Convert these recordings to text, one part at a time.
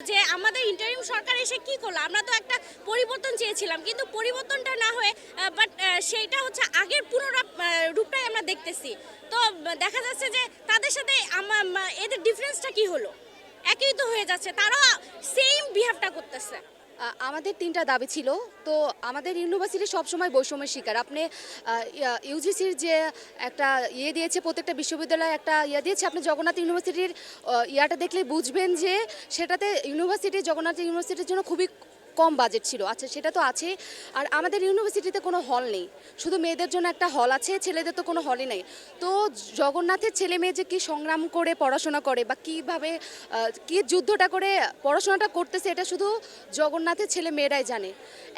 যে আমাদের ইন্টারিম সরকার এসে কি করল? আমরা তো একটা পরিবর্তন চেয়েছিলাম, কিন্তু পরিবর্তনটা না হয়ে বাট সেইটা হচ্ছে আগের পুনরা রূপটাই আমরা দেখতেছি। তো, দেখা যাচ্ছে যে তাদের সাথে এদের ডিফারেন্সটা কি হলো? একই তো হয়ে যাচ্ছে তারা সেম বিহেভটা করতেছে। আমাদের তিনটা দাবি ছিল। তো আমাদের ইউনিভার্সিটি সবসময় বৈষম্যের শিকার। আপনি ইউজিসির যে একটা ইয়ে দিয়েছে, প্রত্যেকটা বিশ্ববিদ্যালয়ে একটা ইয়ে দিয়েছে, আপনি জগন্নাথ ইউনিভার্সিটির ইয়াটা দেখলে বুঝবেন যে সেটাতে ইউনিভার্সিটি, জগন্নাথ ইউনিভার্সিটির জন্য খুবই কম বাজেট ছিল। আচ্ছা সেটা তো আছে। আর আমাদের ইউনিভার্সিটিতে কোনো হল নেই। শুধু মেয়েদের জন্য একটা হল আছে ছেলেদের তো কোনো হলই নেই। তো জগন্নাথের ছেলে মেয়ে যে কী সংগ্রাম করে পড়াশোনা করে বা কীভাবে কী যুদ্ধটা করে পড়াশোনাটা করতেছে এটা শুধু জগন্নাথের ছেলে মেয়েরাই জানে।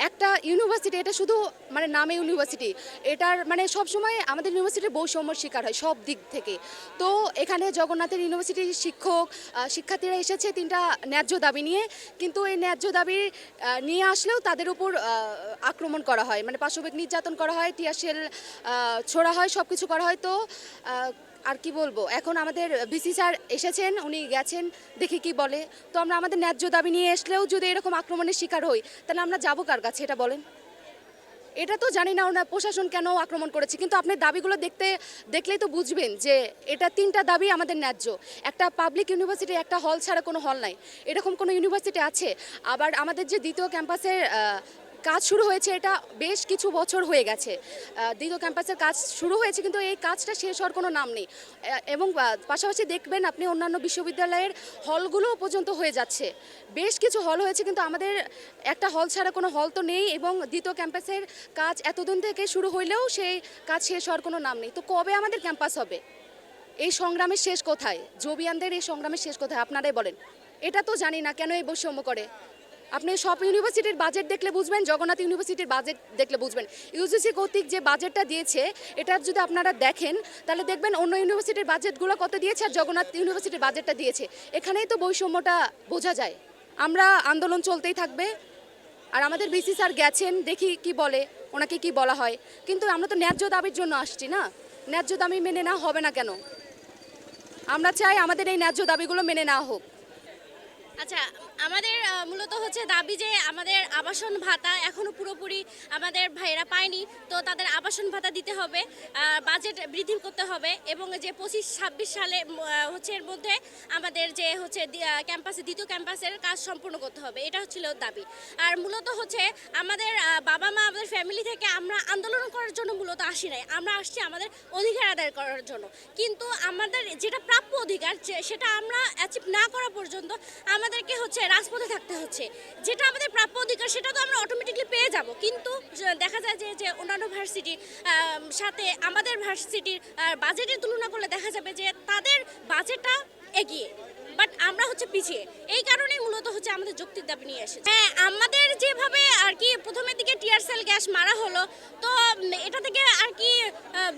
একটা ইউনিভার্সিটি এটা শুধু মানে নামে ইউনিভার্সিটি এটার মানে সবসময় আমাদের ইউনিভার্সিটির বৈষম্যর শিকার হয় সব দিক থেকে। তো এখানে জগন্নাথের ইউনিভার্সিটির শিক্ষক শিক্ষার্থীরা এসেছে তিনটা ন্যায্য দাবি নিয়ে। কিন্তু এই ন্যায্য দাবি আহ, নিয়ে আসলেও তাদের উপর আক্রমণ করা হয়। মানে পাশবিক নির্যাতন করা হয় টিয়াশেল ছোড়া হয় সব কিছু করা হয়। তো আর কি বলব? এখন আমাদের ভিসি স্যার এসেছেন, উনি গেছেন, দেখি কি বলে। তো আমরা আমাদের ন্যায্য দাবি নিয়ে আসলেও যদি এরকম আক্রমণের শিকার হই, তাহলে আমরা যাব কার কাছে? এটা বলেন। এটা তো জানি না ওনার প্রশাসন কেন আক্রমণ করেছে, কিন্তু আপনি দাবিগুলো দেখতে, দেখলেই তো বুঝবেন যে এটা তিনটা দাবি আমাদের ন্যায্য। একটা পাবলিক ইউনিভার্সিটি একটা হল ছাড়া কোনো হল নাই। এরকম কোনো ইউনিভার্সিটি আছে। আবার আমাদের যে দ্বিতীয় ক্যাম্পাসের কাজ শুরু হয়েছে, এটা বেশ কিছু বছর হয়ে গেছে। দ্বিতীয় ক্যাম্পাসের কাজ শুরু হয়েছে, কিন্তু এই কাজটা শেষ হওয়ার কোনো নাম নেই। এবং পাশাপাশি দেখবেন আপনি অন্যান্য বিশ্ববিদ্যালয়ের হলগুলোও পর্যন্ত হয়ে যাচ্ছে। বেশ কিছু হল হয়েছে, কিন্তু আমাদের একটা হল ছাড়া কোনো হল তো নেই এবং দ্বিতীয় ক্যাম্পাসের কাজ এতদিন থেকে শুরু হইলেও সেই কাজ শেষ হওয়ার কোনো নাম নেই। তো কবে আমাদের ক্যাম্পাস হবে? এই সংগ্রামের শেষ কোথায়? জবিয়ানদের এই সংগ্রামের শেষ কোথায়? আপনারাই বলেন। এটা তো জানি না, কেন এই বৈষম্য করে? আপনি সব ইউনিভার্সিটির বাজেট দেখলে বুঝবেন, জগন্নাথ ইউনিভার্সিটির বাজেট দেখলে বুঝবেন। ইউজিসি কর্তৃক যে বাজেটটা দিয়েছে, এটা যদি আপনারা দেখেন, তাহলে দেখবেন অন্য ইউনিভার্সিটির বাজেটগুলো কত দিয়েছে আর জগন্নাথ ইউনিভার্সিটির বাজেটটা দিয়েছে। এখানেই তো বৈষম্যটা বোঝা যায়। আমরা আন্দোলন চলতেই থাকবে। আর আমাদের বিসি স্যার গেছেন, দেখি কি বলে, ওনাকে কি বলা হয়। কিন্তু আমরা তো ন্যায্য দাবির জন্য আসছি না। ন্যায্য দাবি মেনে না হবে না কেন? আমরা চাই আমাদের এই ন্যায্য দাবিগুলো মেনে নেওয়া হোক। আচ্ছা আমাদের মূলত হচ্ছে দাবি যে আমাদের আবাসন ভাতা এখনও পুরোপুরি আমাদের ভাইয়েরা পায়নি, তো তাদের আবাসন ভাতা দিতে হবে বাজেট বৃদ্ধি করতে হবে এবং যে পঁচিশ ছাব্বিশ সালে হচ্ছে এর মধ্যে আমাদের যে হচ্ছে ক্যাম্পাসে, দ্বিতীয় ক্যাম্পাসের কাজ সম্পূর্ণ করতে হবে, এটা হচ্ছিল দাবি। আর মূলত হচ্ছে আমাদের বাবা মা আমাদের ফ্যামিলি থেকে আমরা আন্দোলন করার জন্য মূলত আসি নাই, আমরা আসছি আমাদের অধিকার আদায় করার জন্য। কিন্তু আমাদের যেটা প্রাপ্য অধিকার সেটা আমরা অ্যাচিভ না করা পর্যন্ত আমাদেরকে হচ্ছে রাজপথে থাকতে হচ্ছে। যেটা আমাদের প্রাপ্য অধিকার, সেটা তো আমরা অটোমেটিকলি পেয়ে যাব। কিন্তু দেখা যায় যে যে অন্যান্য ভার্সিটির সাথে আমাদের ভার্সিটির বাজেটের তুলনা করলে দেখা যাবে যে তাদের বাজেটটা এগিয়ে। বাট আমরা হচ্ছে পিছিয়ে। এই কারণেই মূলত হচ্ছে আমাদের যুক্তির দাবি নিয়ে এসেছে। হ্যাঁ আমাদের যেভাবে আর কি প্রথমের দিকে টিয়ার সেল গ্যাস মারা হলো, তো এটা থেকে আর কি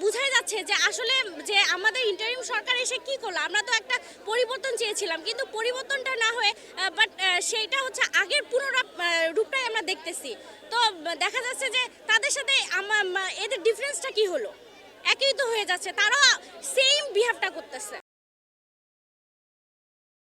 বোঝাই যাচ্ছে যে আসলে যে আমাদের ইন্টারিম সরকার এসে কি করল? আমরা তো একটা পরিবর্তন চেয়েছিলাম, কিন্তু পরিবর্তনটা না হয়ে বাট সেইটা হচ্ছে আগের পুনরা রূপটাই আমরা দেখতেছি। তো দেখা যাচ্ছে যে তাদের সাথে এদের ডিফারেন্সটা কি হলো? একই তো হয়ে যাচ্ছে তারা সেম বিহেভটা করতেছে।